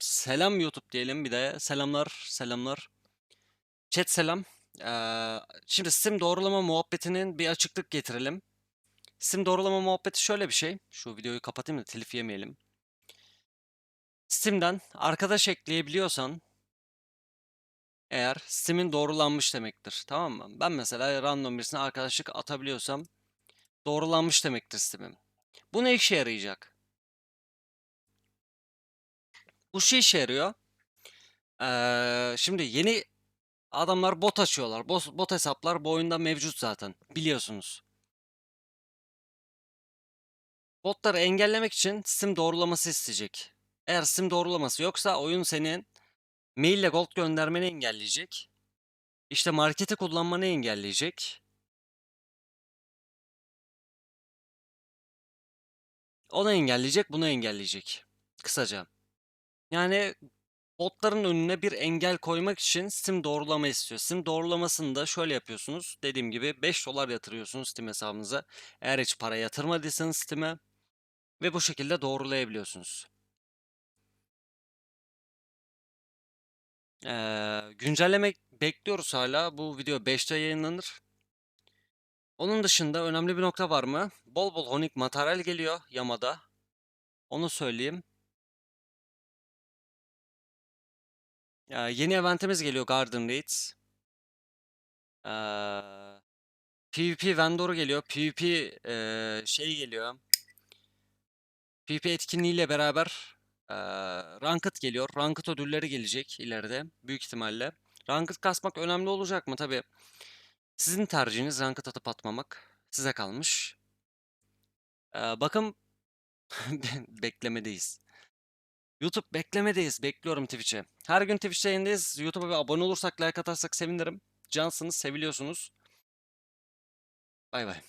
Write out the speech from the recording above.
Selam YouTube diyelim bir de. Selamlar, selamlar. Chat selam. Ee, şimdi Steam doğrulama muhabbetinin bir açıklık getirelim. Steam doğrulama muhabbeti şöyle bir şey. Şu videoyu kapatayım da telif yemeyelim. Steam'den arkadaş ekleyebiliyorsan eğer Steam'in doğrulanmış demektir. Tamam mı? Ben mesela random birisine arkadaşlık atabiliyorsam doğrulanmış demektir Steam'im. Bu ne işe yarayacak? Bu şey işe yarıyor. Ee, şimdi yeni adamlar bot açıyorlar. Bot, bot hesaplar bu oyunda mevcut zaten. Biliyorsunuz. Botları engellemek için Steam doğrulaması isteyecek. Eğer Steam doğrulaması yoksa oyun senin maille gold göndermeni engelleyecek. İşte marketi kullanmanı engelleyecek. Onu engelleyecek, bunu engelleyecek. Kısaca. Yani botların önüne bir engel koymak için Steam doğrulama istiyor. Steam doğrulamasını da şöyle yapıyorsunuz. Dediğim gibi 5 dolar yatırıyorsunuz Steam hesabınıza. Eğer hiç para yatırmadıysanız Steam'e ve bu şekilde doğrulayabiliyorsunuz. Ee, güncelleme bekliyoruz hala. Bu video 5'te yayınlanır. Onun dışında önemli bir nokta var mı? Bol bol honik materyal geliyor Yamada. Onu söyleyeyim. Ee, yeni eventimiz geliyor Garden Raids. Ee, PvP Vendor'u geliyor. PvP ee, şey geliyor. PvP etkinliğiyle beraber ee, Ranked geliyor. Ranked ödülleri gelecek ileride. Büyük ihtimalle. Ranked kasmak önemli olacak mı? Tabii. Sizin tercihiniz Ranked atıp atmamak. Size kalmış. Ee, bakın beklemedeyiz. YouTube beklemedeyiz. Bekliyorum Twitch'e. Her gün Twitch'te yayındayız. YouTube'a bir abone olursak, like atarsak sevinirim. Cansınız, seviliyorsunuz. Bay bay.